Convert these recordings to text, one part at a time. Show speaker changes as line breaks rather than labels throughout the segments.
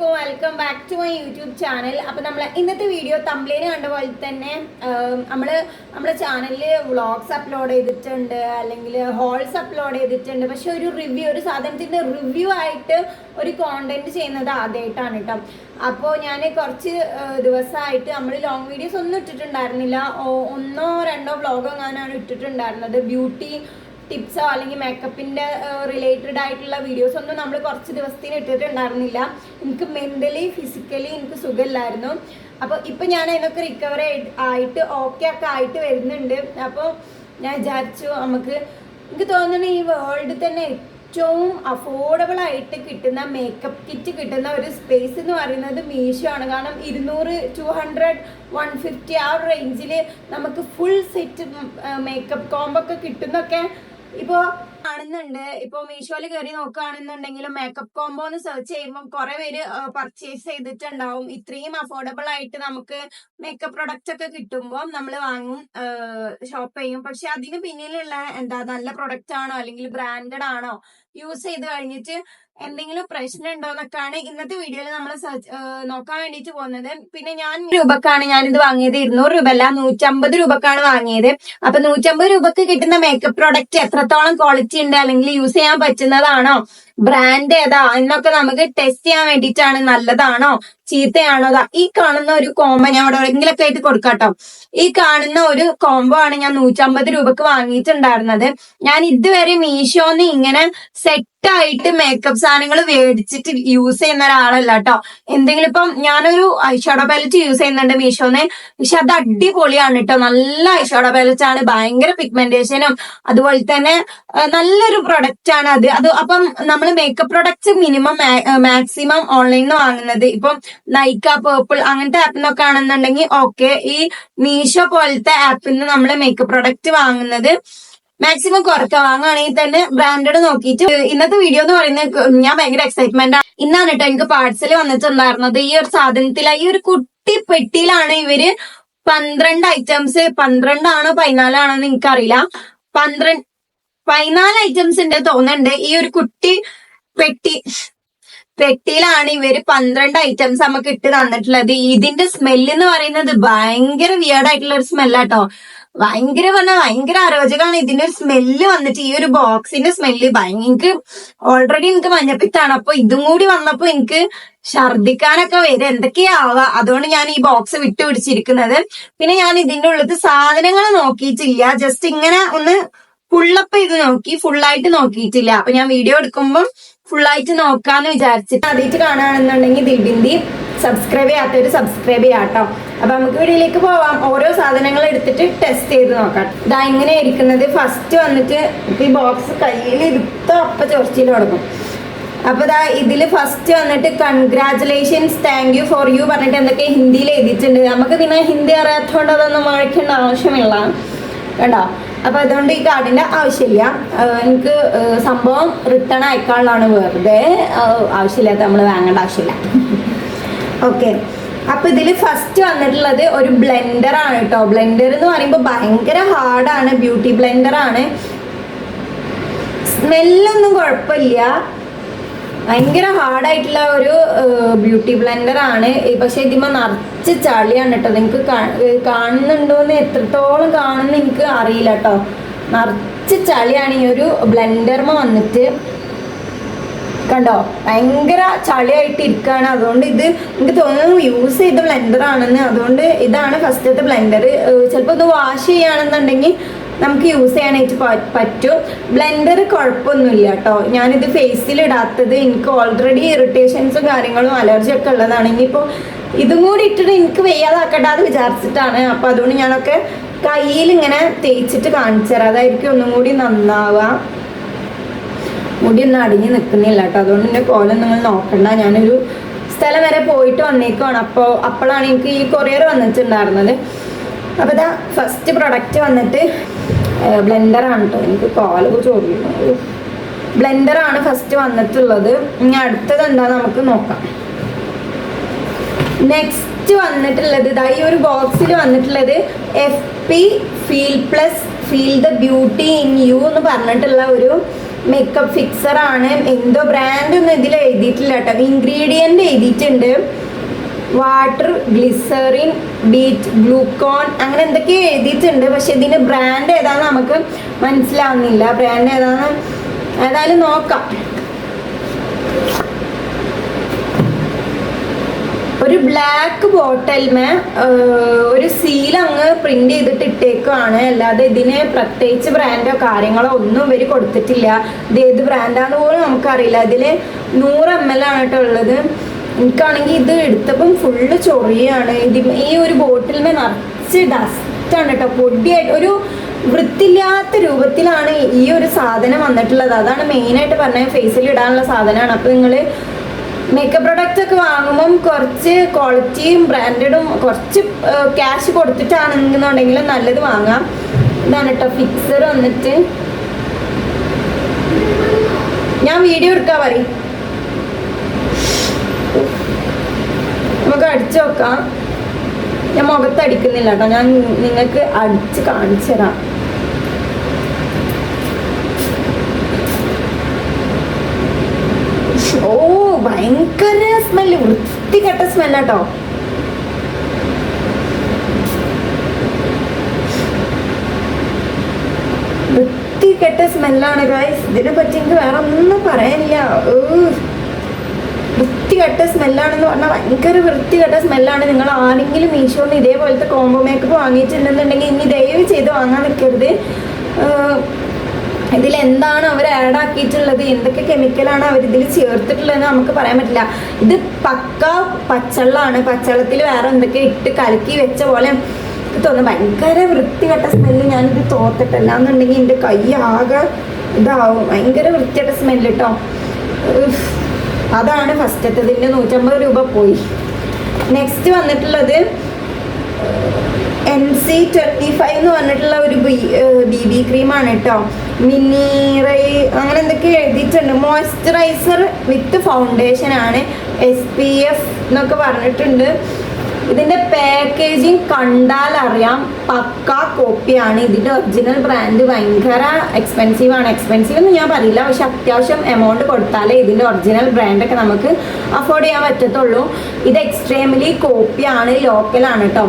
അലൈക്കും welcome back to my YouTube channel അപ്പോൾ നമ്മൾ ഇന്നത്തെ വീഡിയോ തമ്പ്ലേന് കണ്ട പോലെ തന്നെ നമ്മൾ നമ്മുടെ ചാനലിൽ വ്ളോഗ്സ് അപ്ലോഡ് ചെയ്തിട്ടുണ്ട് അല്ലെങ്കിൽ ഹോൾസ് അപ്ലോഡ് ചെയ്തിട്ടുണ്ട്. പക്ഷെ ഒരു റിവ്യൂ ഒരു സാധനത്തിന്റെ റിവ്യൂ ആയിട്ട് ഒരു കോണ്ടന്റ് ചെയ്യുന്നത് ആദ്യമായിട്ടാണ് കേട്ടോ അപ്പോൾ ഞാൻ കുറച്ച് ദിവസമായിട്ട് നമ്മൾ ലോങ് വീഡിയോസ് ഒന്നും ഇട്ടിട്ടുണ്ടായിരുന്നില്ല. ഒന്നോ രണ്ടോ വ്ളോഗോ ഞാനാണ് ഇട്ടിട്ടുണ്ടായിരുന്നത്. ബ്യൂട്ടി ടിപ്സോ അല്ലെങ്കിൽ മേക്കപ്പിന്റെ റിലേറ്റഡ് ആയിട്ടുള്ള വീഡിയോസ് ഒന്നും നമ്മൾ കുറച്ച് ദിവസത്തിന് ഇട്ടിട്ടുണ്ടായിരുന്നില്ല. എനിക്ക് മെന്റലി ഫിസിക്കലി എനിക്ക് സുഖമില്ലായിരുന്നു. അപ്പോൾ ഇപ്പം ഞാൻ അതിനൊക്കെ റിക്കവർ ആയിട്ട് ഓക്കെ ഒക്കെ ആയിട്ട് വരുന്നുണ്ട്. അപ്പോൾ ഞാൻ വിചാരിച്ചു നമുക്ക് എനിക്ക് തോന്നുന്നു ഈ വേൾഡിൽ തന്നെ ഏറ്റവും അഫോർഡബിൾ ആയിട്ട് കിട്ടുന്ന മേക്കപ്പ് കിറ്റ് കിട്ടുന്ന ഒരു സ്പേസ് എന്ന് പറയുന്നത് മീഷോ ആണ് കാരണം ഇരുന്നൂറ് ടു ഹൺഡ്രഡ് വൺ ഫിഫ്റ്റി ആ റേഞ്ചിൽ നമുക്ക് ഫുൾ സെറ്റ് മേക്കപ്പ് കോമ്പൊക്കെ കിട്ടുന്നൊക്കെ ഇപ്പോ കാണുന്നുണ്ട്. ഇപ്പൊ മീഷോയിൽ കയറി നോക്കുകയാണെന്നുണ്ടെങ്കിലും മേക്കപ്പ് കോംബോ എന്ന് സെർച്ച് ചെയ്യുമ്പോൾ കുറെ പേര് പർച്ചേസ് ചെയ്തിട്ടുണ്ടാവും. ഇത്രയും അഫോർഡബിൾ ആയിട്ട് നമുക്ക് മേക്കപ്പ് പ്രൊഡക്റ്റ് ഒക്കെ കിട്ടുമ്പോൾ നമ്മൾ വാങ്ങും ഷോപ്പ് ചെയ്യും. പക്ഷെ അതിന് പിന്നിലുള്ള എന്താ നല്ല പ്രൊഡക്റ്റ് ആണോ അല്ലെങ്കിൽ ബ്രാൻഡഡ് ആണോ യൂസ് ചെയ്ത് കഴിഞ്ഞിട്ട് എന്തെങ്കിലും പ്രശ്നം ഉണ്ടോ എന്നൊക്കെയാണ് ഇന്നത്തെ വീഡിയോയിൽ നമ്മൾ നോക്കാൻ വേണ്ടിയിട്ട് പോകുന്നത്. പിന്നെ ഞാൻ രൂപക്കാണ് ഞാൻ ഇത് വാങ്ങിയത് ഇരുന്നൂറ് രൂപ അല്ല നൂറ്റമ്പത് രൂപക്കാണ് വാങ്ങിയത്. അപ്പൊ നൂറ്റമ്പത് രൂപക്ക് കിട്ടുന്ന മേക്കപ്പ് പ്രോഡക്റ്റ് എത്രത്തോളം ക്വാളിറ്റി ഉണ്ട് അല്ലെങ്കിൽ യൂസ് ചെയ്യാൻ പറ്റുന്നതാണോ? ബ്രാൻഡ് ഏതാ? എന്നൊക്കെ നമുക്ക് ടെസ്റ്റ് ചെയ്യാൻ വേണ്ടിയിട്ടാണ്. നല്ലതാണോ? ചീത്തയാണോ? ഈ കാണുന്ന ഒരു കോംബോ ഞാൻ ഇവിടെ എവിടെയെങ്കിലൊക്കെ ആയിട്ട് കൊടുക്കാട്ടോ ഈ കാണുന്ന ഒരു കോംബോ ആണ് ഞാൻ നൂറ്റമ്പത് രൂപക്ക് വാങ്ങിയിട്ടുണ്ടായിരുന്നത്. ഞാൻ ഇതുവരെ മീഷോന്ന് ഇങ്ങനെ സെറ്റ് ആയിട്ട് മേക്കപ്പ് സാധനങ്ങൾ മേടിച്ചിട്ട് യൂസ് ചെയ്യുന്ന ഒരാളല്ല കേട്ടോ എന്തെങ്കിലും ഇപ്പം ഞാനൊരു ഐഷാഡോ പാലറ്റ് യൂസ് ചെയ്യുന്നുണ്ട് മീഷോന്ന്. പക്ഷെ അത് അടിപൊളിയാണ് കേട്ടോ നല്ല ഐഷാഡോ പാലറ്റ് ആണ്. ഭയങ്കര പിഗ്മെന്റേഷനും അതുപോലെ തന്നെ നല്ലൊരു പ്രൊഡക്റ്റ് ആണ് അത്. അത് അപ്പം നമ്മൾ മേക്കപ്പ് പ്രൊഡക്ട്സ് മിനിമം മാക്സിമം ഓൺലൈനിൽ നിന്ന് വാങ്ങുന്നത്. ഇപ്പം നൈക്ക പേർപ്പിൾ അങ്ങനത്തെ ആപ്പിൽ നിന്നൊക്കെ ആണെന്നുണ്ടെങ്കിൽ ഓക്കെ ഈ മീഷോ പോലത്തെ ആപ്പിൽ നിന്ന് നമ്മൾ മേക്കപ്പ് പ്രൊഡക്റ്റ് വാങ്ങുന്നത് മാക്സിമം കുറക്ക വാങ്ങുകയാണെങ്കിൽ തന്നെ ബ്രാൻഡഡ് നോക്കിയിട്ട് ഇന്നത്തെ വീഡിയോ എന്ന് പറയുന്നത് ഞാൻ ഭയങ്കര എക്സൈറ്റ്മെന്റ് ആണ് ഇന്നാണ് കേട്ടോ എനിക്ക് പാർസൽ വന്നിട്ടുണ്ടായിരുന്നത്. ഈ ഒരു സാധനത്തില ഈ ഒരു കുട്ടി പെട്ടിയിലാണ് ഇവർ പന്ത്രണ്ട് ഐറ്റംസ് പന്ത്രണ്ടാണോ പതിനാലാണോ എന്ന് എനിക്കറിയില്ല. പന്ത്രണ്ട് പതിനാല് ഐറ്റംസ് ഉണ്ട് തോന്നുന്നുണ്ട്. ഈ ഒരു കുട്ടി പെട്ടി പെട്ടിയിലാണ് ഇവർ പന്ത്രണ്ട് ഐറ്റംസ് നമുക്ക് ഇട്ട് തന്നിട്ടുള്ളത്. ഇതിന്റെ സ്മെല്ല് എന്ന് പറയുന്നത് ഭയങ്കര വിയേർഡ് ആയിട്ടുള്ള ഒരു സ്മെല്ലാട്ടോ ഭയങ്കര പറഞ്ഞാൽ ഭയങ്കര അരോചകമാണ് ഇതിന്റെ ഒരു സ്മെല്ല് വന്നിട്ട് ഈ ഒരു ബോക്സിന്റെ സ്മെല്ല് ഭയങ്കര ഓൾറെഡി എനിക്ക് മഞ്ഞപ്പിത്താണ്. അപ്പൊ ഇതും കൂടി വന്നപ്പോ എനിക്ക് ഛർദിക്കാനൊക്കെ വരും. എന്തൊക്കെയാവാ? അതുകൊണ്ട് ഞാൻ ഈ ബോക്സ് വിട്ടു പിടിച്ചിരിക്കുന്നത്. പിന്നെ ഞാൻ ഇതിന്റെ ഉള്ളത് സാധനങ്ങൾ നോക്കിയിട്ടില്ല. ജസ്റ്റ് ഇങ്ങനെ ഒന്ന് ഫുള്ളപ്പ് ചെയ്ത് നോക്കി. ഫുള്ളായിട്ട് നോക്കിയിട്ടില്ല. അപ്പൊ ഞാൻ വീഡിയോ എടുക്കുമ്പോൾ ഫുള്ളായിട്ട് നോക്കാന്ന് വിചാരിച്ചിട്ട് ആദ്യമായിട്ട് കാണുകയാണെന്നുണ്ടെങ്കിൽ ദിൽബിന്തി സബ്സ്ക്രൈബ് ചെയ്യാത്തവർ സബ്സ്ക്രൈബ് ചെയ്യാം കേട്ടോ അപ്പൊ നമുക്ക് വീഡിയോയിലേക്ക് പോവാം. ഓരോ സാധനങ്ങൾ എടുത്തിട്ട് ടെസ്റ്റ് ചെയ്ത് നോക്കാം. ഇതാ ഇങ്ങനെ ഇരിക്കുന്നത്. ഫസ്റ്റ് വന്നിട്ട് ഈ ബോക്സ് കയ്യിൽ ഇരുത്തോ അപ്പൊ ചൊറിച്ചിൽ തുടങ്ങും. അപ്പൊ ഇതാ ഇതിൽ ഫസ്റ്റ് വന്നിട്ട് congratulations thank you for you പറഞ്ഞിട്ട് എന്തൊക്കെ ഹിന്ദിയിൽ എഴുതിയിട്ടുണ്ട്. നമുക്ക് പിന്നെ ഹിന്ദി അറിയാത്തതുകൊണ്ട് അതൊന്നും വായിക്കേണ്ട ആവശ്യമില്ല. കേട്ടോ അപ്പൊ അതുകൊണ്ട് ഈ കാർഡിന്റെ ആവശ്യമില്ല. എനിക്ക് സംഭവം റിട്ടേൺ അയക്കാനുള്ളതാണ് വെറുതെ. ആവശ്യമില്ലാത്ത നമ്മൾ വാങ്ങേണ്ട ആവശ്യമില്ല. ഓക്കെ അപ്പൊ ഇതിൽ ഫസ്റ്റ് വന്നിട്ടുള്ളത് ഒരു ബ്ലെൻഡർ ആണ് കേട്ടോ ബ്ലെൻഡർ എന്ന് പറയുമ്പോൾ ഭയങ്കര ഹാർഡാണ് ബ്യൂട്ടി ബ്ലെൻഡർ ആണ്. സ്മെല്ലൊന്നും കുഴപ്പമില്ല. ഭയങ്കര ഹാർഡായിട്ടുള്ള ഒരു ബ്യൂട്ടി ബ്ലെൻഡർ ആണ്. പക്ഷെ ഇതിമ നിറച്ച് ചളിയാണ് കേട്ടോ നിങ്ങൾക്ക് കാണുന്നുണ്ടോന്ന് എത്രത്തോളം കാണുന്ന എനിക്ക് അറിയില്ല കേട്ടോ നിറച്ച് ചളിയാണ് ഈ ഒരു ബ്ലെൻഡർമ വന്നിട്ട്. കണ്ടോ? ഭയങ്കര ചളിയായിട്ട് ഇരിക്കുകയാണ് അതുകൊണ്ട് ഇത് എനിക്ക് തോന്നുന്നു യൂസ് ചെയ്ത ബ്ലെൻഡർ ആണെന്ന്. അതുകൊണ്ട് ഇതാണ് ഫസ്റ്റത്തെ ബ്ലെൻഡർ ചിലപ്പോൾ ഇത് വാഷ് ചെയ്യുകയാണെന്നുണ്ടെങ്കിൽ നമുക്ക് യൂസ് ചെയ്യാനായിട്ട് പറ്റും. ബ്ലെൻഡർ കുഴപ്പമൊന്നുമില്ല കേട്ടോ. ഞാനിത് ഫേസിൽ ഇടാത്തത്. എനിക്ക് ഓൾറെഡി ഇറിറ്റേഷൻസും കാര്യങ്ങളും അലർജി ഒക്കെ ഉള്ളതാണ്. ഇനിയിപ്പോൾ ഇതും കൂടി ഇട്ടിട്ട് എനിക്ക് വെയ്യാതാക്കട്ടെ അത് വിചാരിച്ചിട്ടാണ്. അപ്പം അതുകൊണ്ട് ഞാനൊക്കെ കയ്യിൽ ഇങ്ങനെ തേച്ചിട്ട് കാണിച്ചു തരാം അതായിരിക്കും ഒന്നും കൂടി നന്നാവുക. മുടിയൊന്നും അടിഞ്ഞ് നിൽക്കുന്നില്ല കേട്ടോ. അതുകൊണ്ട് എന്റെ കോലം നിങ്ങൾ നോക്കണ്ട. ഞാനൊരു സ്ഥലം വരെ പോയിട്ട് വന്നേക്കുവാണ്. അപ്പോൾ അപ്പോഴാണ് എനിക്ക് ഈ കൊറിയർ വന്നിട്ടുണ്ടായിരുന്നത്. അപ്പോൾ ഇതാ ഫസ്റ്റ് പ്രൊഡക്റ്റ് വന്നിട്ട് ബ്ലെൻഡറാണ് കേട്ടോ എനിക്ക് കോല ചോദിക്കുന്നു. ബ്ലെൻഡറാണ് ഫസ്റ്റ് വന്നിട്ടുള്ളത്. ഇനി അടുത്തത് എന്താ നമുക്ക് നോക്കാം. നെക്സ്റ്റ് വന്നിട്ടുള്ളത് ഇതാ ഈ ഒരു ബോക്സിൽ വന്നിട്ടുള്ളത് F P feel plus feel the beauty in you എന്ന് പറഞ്ഞിട്ടുള്ള ഒരു മേക്കപ്പ് ഫിക്സർ ആണ്. എന്തോ ബ്രാൻഡ് ഒന്നും ഇതിൽ എഴുതിയിട്ടില്ല കേട്ടോ. ഇൻഗ്രീഡിയന്റ് എഴുതിയിട്ടുണ്ട്. വാട്ടർ ഗ്ലിസറിൻ ബീറ്റ് ഗ്ലൂക്കോൺ അങ്ങനെ എന്തൊക്കെയോ എഴുതിയിട്ടുണ്ട്. പക്ഷെ ഇതിന്റെ ബ്രാൻഡ് ഏതാണെന്ന് നമുക്ക് മനസ്സിലാവുന്നില്ല. ബ്രാൻഡ് ഏതാണെന്ന് ഏതായാലും നോക്കാം. ഒരു ബ്ലാക്ക് ബോട്ടൽമേ ഒരു സീൽ അങ്ങ് പ്രിന്റ് ചെയ്തിട്ട് ഇട്ടേക്കുവാണ്. അല്ലാതെ ഇതിന് പ്രത്യേകിച്ച് ബ്രാൻഡോ കാര്യങ്ങളോ ഒന്നും ഇവർ കൊടുത്തിട്ടില്ല. ഇത് ഏത് ബ്രാൻഡാന്ന് പോലും നമുക്കറിയില്ല. ഇതിൽ നൂറ് എം എൽ ആണ് കേട്ടോ ഉള്ളത്. എനിക്കാണെങ്കിൽ ഇത് എടുത്തപ്പം ഫുള്ള് ചൊറിയാണ്. ഇത് ഈ ഒരു ബോട്ടിൽമേ നിറച്ച് ഡസ്റ്റാണ് കേട്ടോ. പൊടിയായിട്ട് ഒരു വൃത്തില്ലാത്ത രൂപത്തിലാണ് ഈ ഒരു സാധനം വന്നിട്ടുള്ളത്. അതാണ് മെയിനായിട്ട് പറഞ്ഞത്. ഫേസിൽ ഇടാനുള്ള സാധനമാണ്. അപ്പോൾ നിങ്ങൾ മേക്കപ്പ് പ്രൊഡക്റ്റ് ഒക്കെ വാങ്ങുമ്പം കുറച്ച് ക്വാളിറ്റിയും ബ്രാൻഡഡും കുറച്ച് ക്യാഷ് കൊടുത്തിട്ടാണെന്നുണ്ടെങ്കിൽ നല്ലത് വാങ്ങാം. ഇതാണ് കേട്ടോ ഫിക്സർ വന്നിട്ട്. ഞാൻ വീഡിയോ എടുക്കാൻ പറയും നമുക്ക് അടിച്ചു നോക്കാം. ഞാൻ മുഖത്ത് അടിക്കുന്നില്ല കേട്ടോ ഞാൻ നിങ്ങൾക്ക് അടിച്ച് കാണിച്ചു തരാം. ഓ ഭയങ്കര സ്മെല്ല് വൃത്തികെട്ട സ്മെല്ലാട്ടോ വൃത്തികെട്ട സ്മെല്ലാണ് ഗൈസ് ഇതിനെ പറ്റി എനിക്ക് വേറെ ഒന്നും പറയാനില്ല. വൃത്തികെട്ട സ്മെല്ലാണെന്ന് പറഞ്ഞാൽ ഭയങ്കര വൃത്തികെട്ട സ്മെല്ലാണ് നിങ്ങൾ ആരെങ്കിലും മീഷോന്ന് ഇതേപോലത്തെ കോംബോ മേക്കപ്പ് വാങ്ങിയിട്ടുണ്ടെന്നുണ്ടെങ്കിൽ ഇനി ദയവ് ചെയ്ത് വാങ്ങാൻ നിൽക്കരുത്. ഇതിൽ എന്താണ് അവർ ആഡ് ആക്കിയിട്ടുള്ളത്? എന്തൊക്കെ കെമിക്കലാണ് അവർ ഇതിൽ ചേർത്തിട്ടുള്ളതെന്ന് നമുക്ക് പറയാൻ പറ്റില്ല. ഇത് പക്ക പച്ചള്ളാണ് പച്ചള്ളത്തിൽ വേറെ എന്തൊക്കെ ഇട്ട് കലക്കി വെച്ച പോലെ തോന്നുന്നു. ഭയങ്കര വൃത്തികെട്ട സ്മെല്ല് ഞാനിത് തോത്തിട്ടല്ല എന്നുണ്ടെങ്കിൽ എന്റെ കൈ ആകെ ഇതാവും. ഭയങ്കര വൃത്തികെട്ട സ്മെല്ല് കേട്ടോ അതാണ് അതാണ് ഫസ്റ്റത്തതിന്റെ നൂറ്റമ്പത് രൂപ പോയി. നെക്സ്റ്റ് വന്നിട്ടുള്ളത് എൻ സി ട്വന്റി ഫൈവ് എന്ന് പറഞ്ഞിട്ടുള്ള ഒരു ബി ബി ക്രീമാണ് കേട്ടോ മിനി റൈ അങ്ങനെ എന്തൊക്കെ എഴുതിയിട്ടുണ്ട്. മോയ്സ്ചറൈസർ വിത്ത് ഫൗണ്ടേഷൻ ആണ് എസ് പി എഫ് എന്നൊക്കെ പറഞ്ഞിട്ടുണ്ട്. ഇതിന്റെ പാക്കേജിങ് കണ്ടാൽ അറിയാം. പക്ക കോപ്പിയാണ് ഇതിന്റെ ഒറിജിനൽ ബ്രാൻഡ് ഭയങ്കര എക്സ്പെൻസീവ് ആണ്. എക്സ്പെൻസീവ് എന്ന് ഞാൻ പറയില്ല. പക്ഷെ അത്യാവശ്യം എമൗണ്ട് കൊടുത്താലേ ഇതിന്റെ ഒറിജിനൽ ബ്രാൻഡൊക്കെ നമുക്ക് അഫോർഡ് ചെയ്യാൻ പറ്റത്തുള്ളൂ. ഇത് എക്സ്ട്രീംലി കോപ്പിയാണ് ലോക്കലാണ് കേട്ടോ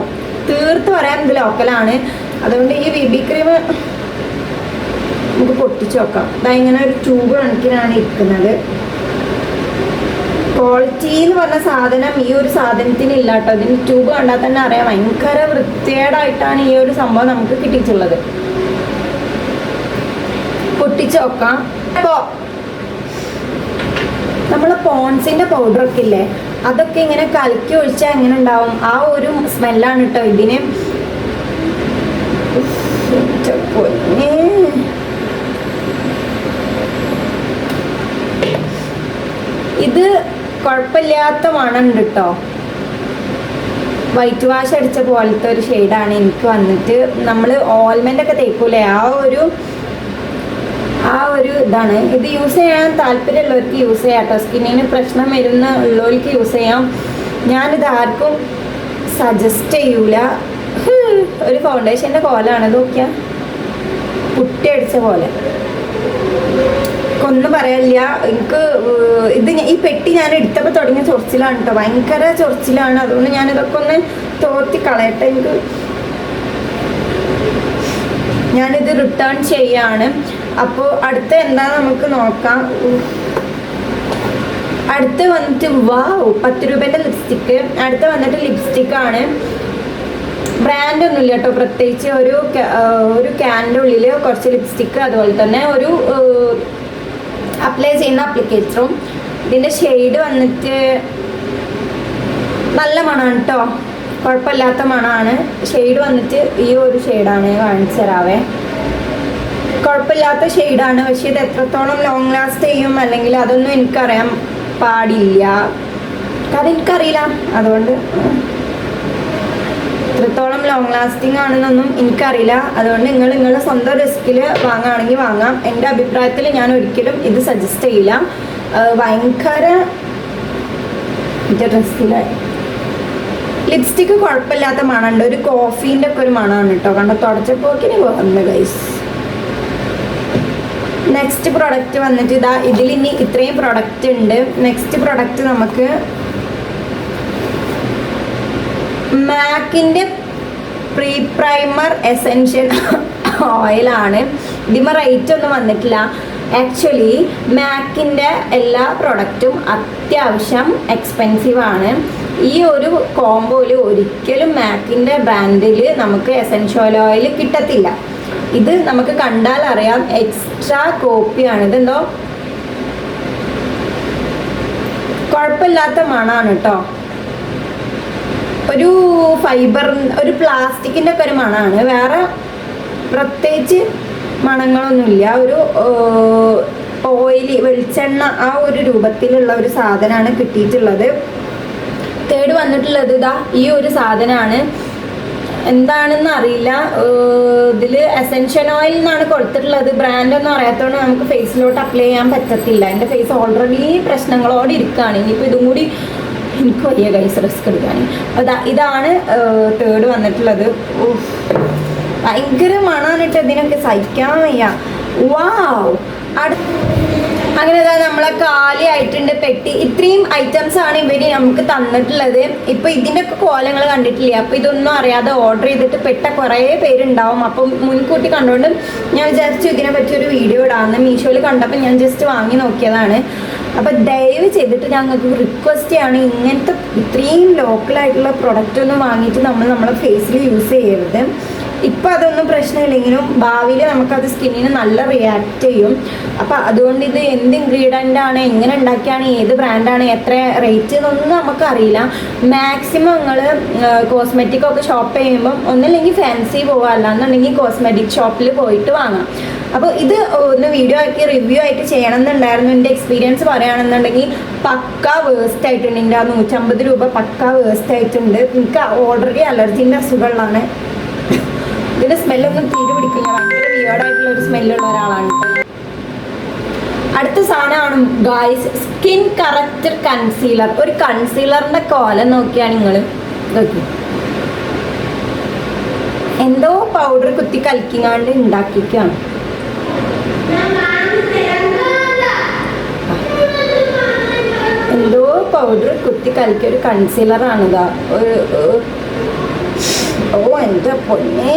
തീർത്ത് പറയാൻ ഇത് ലോക്കലാണ് അതുകൊണ്ട് ഈ ബി ബി ക്രീം നമുക്ക് പൊട്ടിച്ചു നോക്കാം ഇതാ ഇങ്ങനെ ഒരു ട്യൂബ് കണക്കിനാണ് ഇരിക്കുന്നത്. ക്വാളിറ്റി എന്ന് പറഞ്ഞ സാധനം ഈ ഒരു സാധനത്തിന് ഇല്ല കേട്ടോ. ഇതിന് ട്യൂബ് കണ്ടാൽ തന്നെ അറിയാം. ഭയങ്കര വൃത്തികേടായിട്ടാണ് ഈ ഒരു സംഭവം നമുക്ക് കിട്ടിയിട്ടുള്ളത്. പൊട്ടിച്ചു നോക്കാം അപ്പോൾ പോൺസിന്റെ പൗഡർ ഒക്കെ ഇല്ലേ? അതൊക്കെ ഇങ്ങനെ കലക്കി ഒഴിച്ചാൽ എങ്ങനെ ഉണ്ടാവും? ആ ഒരു സ്മെല്ലാണ് കേട്ടോ ഇതിന്. പൊന്നേ. ഇത് കുഴപ്പമില്ലാത്ത മണമുണ്ട് കേട്ടോ വൈറ്റ് വാഷ് അടിച്ച പോലത്തെ ഒരു ഷെയ്ഡാണ് എനിക്ക് വന്നിട്ട് നമ്മൾ ഓയിൽമെന്റ് ഒക്കെ തേക്കൂലേ? ആ ഒരു ആ ഒരു ഇതാണ്. ഇത് യൂസ് ചെയ്യാൻ താല്പര്യമുള്ളവർക്ക് യൂസ് ചെയ്യാം കേട്ടോ സ്കിന്നിന് പ്രശ്നം വരുന്ന ഉള്ളവർക്ക് യൂസ് ചെയ്യാം. ഞാനിത് ആർക്കും സജസ്റ്റ് ചെയ്യൂല. ഒരു ഫൗണ്ടേഷന്റെ കോലാണ്. ഇത് നോക്കിയാ. പുട്ടി അടിച്ച പോലെ. ഒന്നും പറയാനില്ല. എനിക്ക് ഇത് ഈ പെട്ടി ഞാൻ എടുത്തപ്പോൾ തുടങ്ങിയ ചൊറിച്ചിലാണ് കേട്ടോ ഭയങ്കര ചൊറിച്ചിലാണ്. അതുകൊണ്ട് ഞാൻ ഇതൊക്കെ ഒന്ന് തോർത്തി കളയട്ടെ. എനിക്ക് ഞാനിത് റിട്ടേൺ ചെയ്യാണ്. അപ്പോൾ അടുത്ത എന്താ നമുക്ക് നോക്കാം. അടുത്ത് വന്നിട്ട് വാവ് പത്ത് രൂപേന്റെ ലിപ്സ്റ്റിക്ക് അടുത്ത് വന്നിട്ട് ലിപ്സ്റ്റിക് ആണ്. ബ്രാൻഡ് ഒന്നുമില്ല കേട്ടോ പ്രത്യേകിച്ച് ഒരു ഒരു ക്യാന്റെ ഉള്ളിൽ കുറച്ച് ലിപ്സ്റ്റിക്ക് അതുപോലെ തന്നെ ഒരു അപ്ലൈ ചെയ്യുന്ന അപ്ലിക്കേറ്ററും ഇതിന്റെ ഷെയ്ഡ് വന്നിട്ട് നല്ല മണമാണ് കേട്ടോ കുഴപ്പമില്ലാത്ത മണമാണ് ഷെയ്ഡ് വന്നിട്ട് ഈ ഒരു ഷെയ്ഡാണ് കാണിച്ചു തരാവേ. കുഴപ്പമില്ലാത്ത ഷെയ്ഡാണ് പക്ഷെ ഇത് എത്രത്തോളം ലോങ് ലാസ്റ്റ് ചെയ്യും അല്ലെങ്കിൽ അതൊന്നും എനിക്കറിയാൻ പാടില്ല. അതെനിക്കറിയില്ല അതുകൊണ്ട് എത്രത്തോളം ലോങ് ലാസ്റ്റിംഗ് ആണെന്നൊന്നും എനിക്കറിയില്ല. അതുകൊണ്ട് നിങ്ങൾ നിങ്ങളുടെ സ്വന്തം റിസ്കിൽ വാങ്ങുകയാണെങ്കിൽ വാങ്ങാം. എന്റെ അഭിപ്രായത്തിൽ ഞാൻ ഒരിക്കലും ഇത് സജസ്റ്റ് ചെയ്യില്ല. ഭയങ്കര ലിപ്സ്റ്റിക്ക് കുഴപ്പമില്ലാത്ത മണമുണ്ട്. ഒരു കോഫീന്റെ ഒക്കെ ഒരു മണമാണ് കേട്ടോ. കണ്ട? തുടച്ചപ്പോക്കിന് ഗൈസ് നെക്സ്റ്റ് പ്രൊഡക്റ്റ് വന്നിട്ട് ഇതാ ഇതിൽ ഇനി ഇത്രയും പ്രൊഡക്റ്റ് ഉണ്ട്. നെക്സ്റ്റ് പ്രൊഡക്റ്റ് നമുക്ക് മാക്കിന്റെ പ്രീ പ്രൈമർ എസെൻഷ്യൽ ഓയിലാണ്. ഇതിമ റേറ്റ് ഒന്നും വന്നിട്ടില്ല. ആക്ച്വലി മാക്കിന്റെ എല്ലാ പ്രൊഡക്റ്റും അത്യാവശ്യം എക്സ്പെൻസീവ് ആണ്. ഈ ഒരു കോംബോയിൽ ഒരിക്കലും മാക്കിന്റെ ബ്രാൻഡിൽ നമുക്ക് എസെൻഷ്യൽ ഓയിൽ കിട്ടത്തില്ല. ഇത് നമുക്ക് കണ്ടാൽ അറിയാം എക്സ്ട്രാ കോപ്പിയാണ് ഇതെന്തോ? കുഴപ്പമില്ലാത്ത മണാണ് കേട്ടോ ഫൈബർ ഒരു പ്ലാസ്റ്റിക്കിന്റെ ഒക്കെ ഒരു മണമാണ് വേറെ പ്രത്യേകിച്ച് മണങ്ങളൊന്നുമില്ല. ഒരു ഓയിലി വെളിച്ചെണ്ണ ആ ഒരു രൂപത്തിലുള്ള ഒരു സാധനമാണ് കിട്ടിയിട്ടുള്ളത്. തേർഡ് വന്നിട്ടുള്ളത് ഇതാ ഈ ഒരു സാധനമാണ് എന്താണെന്ന് അറിയില്ല. ഇതിൽ എസെൻഷ്യൽ ഓയിൽ എന്നാണ് കൊടുത്തിട്ടുള്ളത്. ബ്രാൻഡൊന്നും അറിയാത്തതുകൊണ്ട് നമുക്ക് ഫേസിലോട്ട് അപ്ലൈ ചെയ്യാൻ പറ്റത്തില്ല. എന്റെ ഫേസ് ഓൾറെഡി പ്രശ്നങ്ങളോട് ഇരിക്കുകയാണ് ഇനിയിപ്പോൾ ഇതും കൂടി എനിക്ക് വലിയ കൈസ് റിസ്ക് എടുക്കാൻ അതാ ഇതാണ് തേർഡ് വന്നിട്ടുള്ളത്. ഭയങ്കര മണാനിട്ട് ഇതിനൊക്കെ. സഹിക്കാൻ വയ്യ. വാവ് അങ്ങനെ ഇതാ നമ്മളെ കാലി ആയിട്ടുണ്ട് പെട്ടി. ഇത്രയും ഐറ്റംസ് ആണ് ഇവർ നമുക്ക് തന്നിട്ടുള്ളത്. ഇപ്പൊ ഇതിന്റെ ഒക്കെ കോലങ്ങൾ കണ്ടിട്ടില്ല? അപ്പൊ ഇതൊന്നും അറിയാതെ ഓർഡർ ചെയ്തിട്ട് പെട്ട കുറേ പേരുണ്ടാവും. അപ്പം മുൻകൂട്ടി കണ്ടുകൊണ്ട് ഞാൻ വിചാരിച്ചു ഇതിനെ പറ്റി ഒരു വീഡിയോ ഇടാന്ന്. മീഷോയിൽ കണ്ടപ്പോൾ ഞാൻ ജസ്റ്റ് വാങ്ങി നോക്കിയതാണ്. അപ്പൊ ദയവ് ചെയ്തിട്ട് ഞങ്ങൾക്ക് റിക്വസ്റ്റ് ചെയ്യാണ്. ഇങ്ങനത്തെ ഇത്രയും ലോക്കലായിട്ടുള്ള പ്രൊഡക്റ്റ് ഒന്നും വാങ്ങിയിട്ട് നമ്മൾ നമ്മുടെ ഫേസിൽ യൂസ് ചെയ്യരുത്. ഇപ്പം അതൊന്നും പ്രശ്നമില്ലെങ്കിലും ഭാവിയിൽ നമുക്കത് സ്കിന്നിന് നല്ല റിയാക്ട് ചെയ്യും. അപ്പം അതുകൊണ്ട് ഇത് എന്ത് ഇൻഗ്രീഡിയന്റ് ആണ് എങ്ങനെ ഉണ്ടാക്കിയാണ് ഏത് ബ്രാൻഡാണ് എത്ര റേറ്റ് എന്നൊന്നും നമുക്കറിയില്ല മാക്സിമം നിങ്ങൾ കോസ്മെറ്റിക് ഒക്കെ ഷോപ്പ് ചെയ്യുമ്പം ഒന്നില്ലെങ്കിൽ ഫാൻസി പോവുക അല്ലാന്നുണ്ടെങ്കിൽ കോസ്മെറ്റിക് ഷോപ്പിൽ പോയിട്ട് വാങ്ങാം. അപ്പോൾ ഇത് ഒന്ന് വീഡിയോ ആക്കി റിവ്യൂ ആയിട്ട് ചെയ്യണം എന്നുണ്ടായിരുന്നു എന്റെ എക്സ്പീരിയൻസ് പറയുകയാണെന്നുണ്ടെങ്കിൽ പക്ക വേസ്റ്റ് ആയിട്ടുണ്ട്. എന്റെ ആ നൂറ്റമ്പത് രൂപ പക്ക വേസ്റ്റ് ആയിട്ടുണ്ട്. എനിക്ക് ഓൾറെഡി അലർജീന്റെ അസുഖമുള്ളതാണ്. ഇതിന്റെ സ്മെല്ലൊന്നും തീരെ പിടിക്കില്ല. ഭയങ്കര വിയേർഡായിട്ടുള്ള ഒരു സ്മെല്ലുള്ള ഒരാളാണ്. അടുത്ത സാധനമാണ് ഗായ്സ് സ്കിൻ കറക്റ്റർ കൺസീലർ ഒരു കൺസീലറിന്റെ കോല നോക്കിയാണ് നിങ്ങൾ നോക്കി. എന്തോ പൗഡർ കുത്തി കലക്കിങ്ങാണ്ട് ഉണ്ടാക്കിക്കാണ്. എന്തോ പൗഡർ കുത്തി കലക്കിയ ഒരു കൺസീലറാണ് ഇതാ. ഒരു ഓ എന്റെ പൊന്നെ.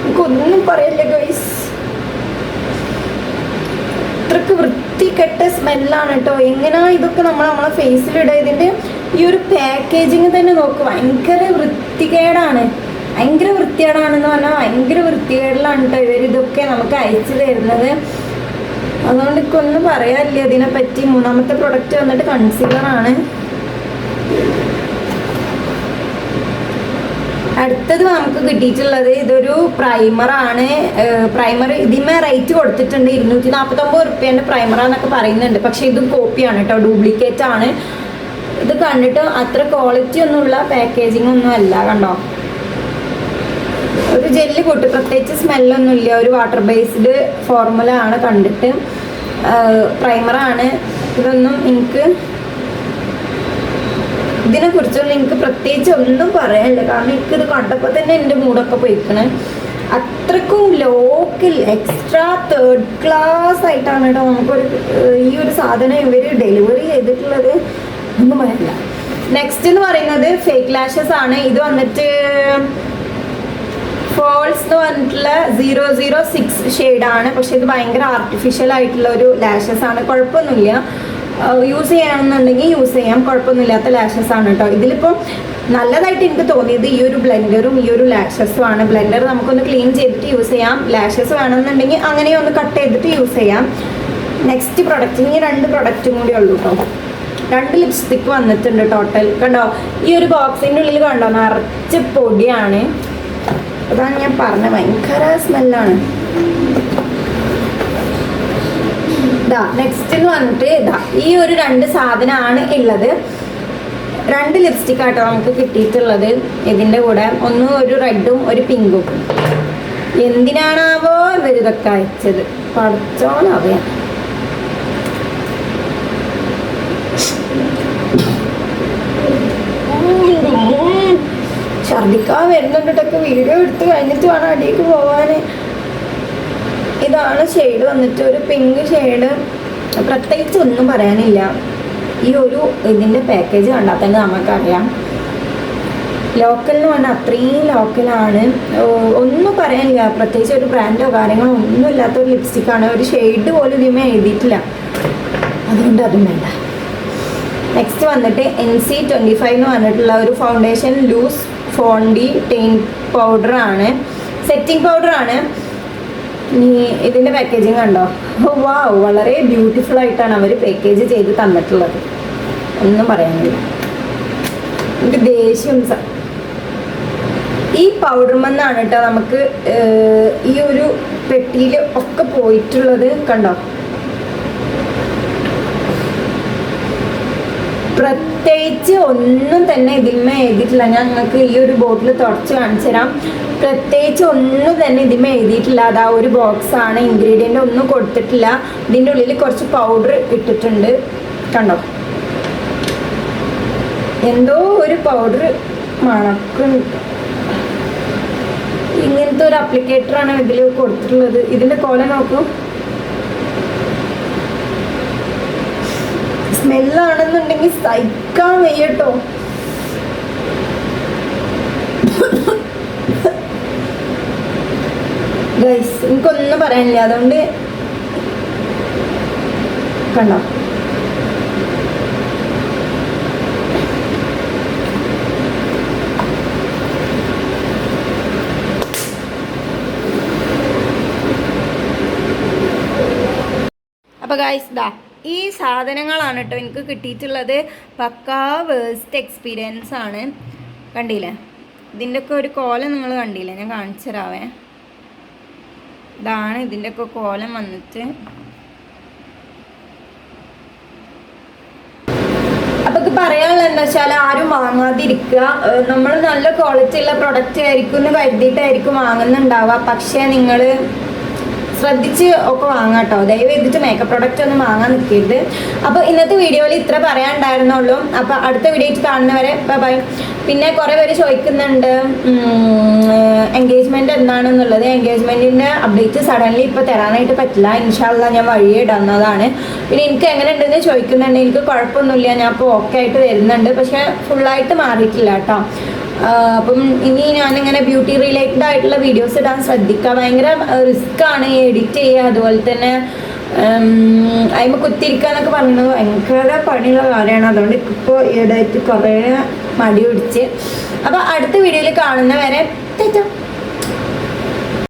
എനിക്കൊന്നും പറയല്ലേ ഗൈസ് അത്രയ്ക്ക് വൃത്തികെട്ട സ്മെല്ലാണ് കേട്ടോ എങ്ങനെയാ ഇതൊക്കെ നമ്മൾ നമ്മളെ ഫേസിലിടുക ഇതിന്റെ ഈ ഒരു പാക്കേജിങ് തന്നെ നോക്ക്. ഭയങ്കര വൃത്തികേടാണ്. ഭയങ്കര വൃത്തികേടാണെന്ന് പറഞ്ഞാൽ ഭയങ്കര വൃത്തികേടിലാണ് കേട്ടോ ഇവർ ഇതൊക്കെ നമുക്ക് അയച്ചു തരുന്നത്. അതുകൊണ്ട് എനിക്കൊന്നും പറയാനില്ല. ഇതിനെപ്പറ്റി മൂന്നാമത്തെ പ്രൊഡക്റ്റ് വന്നിട്ട് കൺസീലറാണ് അടുത്തത് നമുക്ക് കിട്ടിയിട്ടുള്ളത് ഇതൊരു പ്രൈമറാണ് പ്രൈമർ ഇതിന്മേ റേറ്റ് കൊടുത്തിട്ടുണ്ട്. ഇരുന്നൂറ്റി നാൽപ്പത്തൊമ്പത് റുപ്യേന്റെ പ്രൈമറാന്നൊക്കെ പറയുന്നുണ്ട്. പക്ഷേ ഇത് കോപ്പിയാണ് കേട്ടോ ഡ്യൂപ്ലിക്കേറ്റ് ആണ്. ഇത് കണ്ടിട്ട് അത്ര ക്വാളിറ്റി ഒന്നുമുള്ള പാക്കേജിംഗ് ഒന്നും അല്ല കണ്ടോ? ഒരു ജെല്ല് കൂട്ട്. പ്രത്യേകിച്ച് സ്മെല്ലൊന്നുമില്ല. ഒരു വാട്ടർ ബേസ്ഡ് ഫോർമുല ആണ് കണ്ടിട്ട്. പ്രൈമറാണ് ഇതൊന്നും എനിക്ക് ഇതിനെ കുറിച്ചുള്ള എനിക്ക് പ്രത്യേകിച്ച് ഒന്നും പറയാനില്ല. കാരണം എനിക്ക് ഇത് കണ്ടപ്പോൾ തന്നെ എന്റെ മൂടൊക്കെ പോയിക്കണേ. അത്രക്കും ലോക്കൽ എക്സ്ട്രാ തേർഡ് ക്ലാസ് ആയിട്ടാണ് കേട്ടോ നമുക്കൊരു ഈ ഒരു സാധനം ഇവർ ഡെലിവറി ചെയ്തിട്ടുള്ളത്. ഒന്നും പറയില്ല നെക്സ്റ്റ് എന്ന് പറയുന്നത് ഫേക്ക് ലാഷസ് ആണ്. ഇത് വന്നിട്ട് ഫോൾസ് എന്ന് പറഞ്ഞിട്ടുള്ള സീറോ സീറോ സിക്സ് ആണ്. പക്ഷെ ഇത് ഭയങ്കര ആർട്ടിഫിഷ്യൽ ആയിട്ടുള്ള ഒരു ലാഷസ് ആണ്. കുഴപ്പമൊന്നുമില്ല. യൂസ് ചെയ്യണമെന്നുണ്ടെങ്കിൽ യൂസ് ചെയ്യാം. കുഴപ്പമൊന്നുമില്ലാത്ത ലാഷസ് ആണ് കേട്ടോ ഇതിലിപ്പോൾ നല്ലതായിട്ട് എനിക്ക് തോന്നിയത് ഈ ഒരു ബ്ലെൻഡറും ഈ ഒരു ലാഷസും ആണ്. ബ്ലെൻഡർ നമുക്കൊന്ന് ക്ലീൻ ചെയ്തിട്ട് യൂസ് ചെയ്യാം. ലാഷസ് വേണമെന്നുണ്ടെങ്കിൽ അങ്ങനെ ഒന്ന് കട്ട് ചെയ്തിട്ട് യൂസ് ചെയ്യാം. നെക്സ്റ്റ് പ്രൊഡക്റ്റ് ഇനി രണ്ട് പ്രൊഡക്റ്റും കൂടി ഉള്ളൂ കേട്ടോ രണ്ട് ലിപ്സ്റ്റിക്ക് വന്നിട്ടുണ്ട് ടോട്ടൽ കണ്ടോ? ഈ ഒരു ബോക്സിന്റെ ഉള്ളിൽ കണ്ടോ? നിറച്ച് പൊടിയാണ്. അതാണ് ഞാൻ പറഞ്ഞത്. ഭയങ്കര സ്മെല്ലാണ്. നെക്സ്റ്റ് എന്ന് പറഞ്ഞിട്ട് ഇതാ ഈ ഒരു രണ്ട് സാധനമാണ് ഉള്ളത് രണ്ട് ലിപ്സ്റ്റിക് ആട്ടോ നമുക്ക് കിട്ടിയിട്ടുള്ളത്. ഇതിന്റെ കൂടെ ഒന്ന് ഒരു റെഡും ഒരു പിങ്കും. എന്തിനാണാവോ ഇവരിതൊക്കെ അയച്ചത്? പഠിച്ചോന്നറിയാം ഛർദിക്കാൻ വരുന്നുണ്ടിട്ടൊക്കെ വീഡിയോ എടുത്ത് കഴിഞ്ഞിട്ട് വേണം അടിയിലേക്ക് പോവാൻ ഇതാണ് ഷെയ്ഡ് വന്നിട്ട് ഒരു പിങ്ക് ഷെയ്ഡ്. പ്രത്യേകിച്ച് ഒന്നും പറയാനില്ല. ഈ ഒരു ഇതിന്റെ പാക്കേജ് കണ്ടാൽ തന്നെ നമുക്കറിയാം ലോക്കൽ എന്ന് പറഞ്ഞാൽ അത്രയും ലോക്കലാണ്. ഒന്നും പറയാനില്ല. പ്രത്യേകിച്ച് ഒരു ബ്രാൻഡോ കാര്യങ്ങളോ ഒന്നും ഇല്ലാത്ത ഒരു ലിപ്സ്റ്റിക്കാണ് ഒരു ഷെയ്ഡ് പോലും ഇതിമേ എഴുതിയിട്ടില്ല. അതുകൊണ്ട് അതും വേണ്ട. നെക്സ്റ്റ് വന്നിട്ട് എൻ സി ട്വന്റി ഫൈവ് എന്ന് പറഞ്ഞിട്ടുള്ള ഒരു ഫൗണ്ടേഷൻ ലൂസ് ഫോണ്ടി ടെയിൻ പൗഡർ ആണ്. സെറ്റിംഗ് പൗഡർ ഈ ഇതിന്റെ പാക്കേജിങ് കണ്ടോ? വാ വളരെ ബ്യൂട്ടിഫുൾ ആയിട്ടാണ് അവർ പാക്കേജ് ചെയ്ത് തന്നിട്ടുള്ളത്. ഒന്നും പറയാനില്ല. എനിക്ക് ദേഷ്യം ഈ പൗഡർ മന്നാണ് കേട്ടോ നമുക്ക് ഈ ഒരു പെട്ടിയിൽ ഒക്കെ പോയിട്ടുള്ളത് കണ്ടോ? പ്രത്യേകിച്ച് ഒന്നും തന്നെ ഇതിന്മേ എഴുതിയിട്ടില്ല. ഞാൻ നിങ്ങൾക്ക് ഈ ഒരു ബോട്ടിൽ തുടച്ച് കാണിച്ചു തരാം. പ്രത്യേകിച്ച് ഒന്നും തന്നെ ഇതിന്മേ എഴുതിയിട്ടില്ല. അതാ ഒരു ബോക്സ് ആണ്. ഇൻഗ്രീഡിയന്റ് ഒന്നും കൊടുത്തിട്ടില്ല. ഇതിന്റെ ഉള്ളിൽ കുറച്ച് പൗഡർ ഇട്ടിട്ടുണ്ട്. കണ്ടോ? എന്തോ ഒരു പൗഡർ മണക്കും ഇങ്ങനത്തെ ഒരു അപ്ലിക്കേറ്ററാണ് ഇതിൽ കൊടുത്തിട്ടുള്ളത്. ഇതിന്റെ കോല നോക്കൂ. സ്മെല്ലാണെന്നുണ്ടെങ്കിൽ സഹിക്കാൻ വയ്യട്ടോ. ഗൈസ് എനിക്കൊന്നും പറയാനില്ല. അതുകൊണ്ട് കണ്ടോ? അപ്പോൾ ഗൈസ് ദാ. ഈ സാധനങ്ങളാണ് കേട്ടോ എനിക്ക് കിട്ടിയിട്ടുള്ളത്. പക്കാ വേസ്റ്റ് എക്സ്പീരിയൻസ് ആണ്. കണ്ടില്ലേ? ഇതിന്റെ ഒക്കെ ഒരു കോലം നിങ്ങൾ കണ്ടില്ലേ? ഞാൻ കാണിച്ചു തരാവേ. ഇതാണ് ഇതിന്റെ ഒക്കെ കോലം വന്നിട്ട്. പറയാനുള്ളത് എന്താ വെച്ചാൽ ആരും വാങ്ങാതിരിക്കുക. നമ്മൾ നല്ല ക്വാളിറ്റി ഉള്ള പ്രൊഡക്റ്റ് ആയിരിക്കും എന്ന് കരുതിയിട്ടായിരിക്കും വാങ്ങുന്നുണ്ടാവുക. പക്ഷേ നിങ്ങൾ ശ്രദ്ധിച്ച് ഒക്കെ വാങ്ങാട്ടോ. ദയവ് ചെയ്തിട്ട് മേക്കപ്പ് പ്രൊഡക്റ്റ് ഒന്നും വാങ്ങാൻ നിൽക്കരുത്. അപ്പോൾ ഇന്നത്തെ വീഡിയോയിൽ ഇത്ര പറയാനുണ്ടായിരുന്നുള്ളൂ. അപ്പോൾ അടുത്ത വീഡിയോയിൽ കാണുന്നവരെ ബൈ പിന്നെ കുറേ പേര് ചോദിക്കുന്നുണ്ട് എൻഗേജ്മെന്റ് എന്താണെന്നുള്ളത്. എൻഗേജ്മെന്റിന്റെ അപ്ഡേറ്റ് സഡൻലി ഇപ്പോൾ തരാനായിട്ട് പറ്റില്ല. ഇൻഷാല്ല ഞാൻ വഴിയെ ഇടുന്നതാണ്. പിന്നെ എനിക്ക് എങ്ങനെ ഉണ്ടെന്ന് ചോദിക്കുന്നുണ്ട്. എനിക്ക് കുഴപ്പമൊന്നുമില്ല. ഞാൻ ഇപ്പോൾ ഓക്കെ ആയിട്ട് വരുന്നുണ്ട്. പക്ഷേ ഫുള്ളായിട്ട് മാറിയിട്ടില്ല കേട്ടോ. അപ്പം ഇനി ഞാനിങ്ങനെ ബ്യൂട്ടി റിലേറ്റഡ് ആയിട്ടുള്ള വീഡിയോസ് ഇടാൻ ശ്രദ്ധിക്കുക ഭയങ്കര റിസ്ക് ആണ് എഡിറ്റ് ചെയ്യുക. അതുപോലെ തന്നെ അതിമ കുത്തിരിക്കുക എന്നൊക്കെ പറയുന്നത് ഭയങ്കര പണിയുള്ള കാര്യമാണ്. അതുകൊണ്ട് ഇപ്പോൾ ഈയിടെയായിട്ട് കുറേ മടി പിടിച്ച്. അപ്പോൾ അടുത്ത വീഡിയോയിൽ കാണുന്നവരെ തെറ്റോ